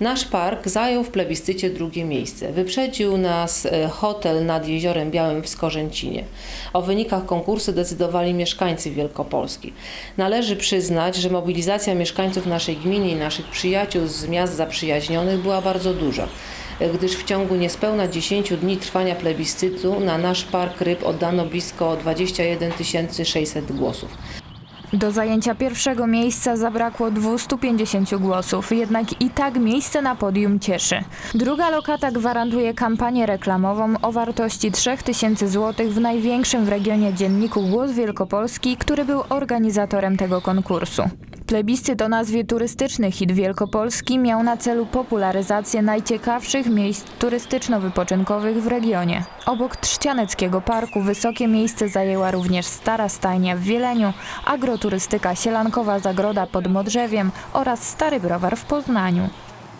Nasz park zajął w plebiscycie drugie miejsce. Wyprzedził nas e, hotel nad Jeziorem Białym w Skorzęcinie. O wynikach konkursu decydowali mieszkańcy Wielkopolski. Należy przyznać, że mobilizacja mieszkańców naszej gminy i naszych przyjaciół z miast zaprzyjaźnionych była bardzo duża, e, gdyż w ciągu niespełna 10 dni trwania plebiscytu na nasz park ryb oddano blisko 21 600 głosów. Do zajęcia pierwszego miejsca zabrakło 250 głosów, jednak i tak miejsce na podium cieszy. Druga lokata gwarantuje kampanię reklamową o wartości 3000 zł w największym w regionie dzienniku Głos Wielkopolski, który był organizatorem tego konkursu. Plebiscyt o nazwie Turystyczny Hit Wielkopolski miał na celu popularyzację najciekawszych miejsc turystyczno-wypoczynkowych w regionie. Obok Trzcianeckiego Parku wysokie miejsce zajęła również Stara Stajnia w Wieleniu, agroturystyka Sielankowa Zagroda pod Modrzewiem oraz Stary Browar w Poznaniu.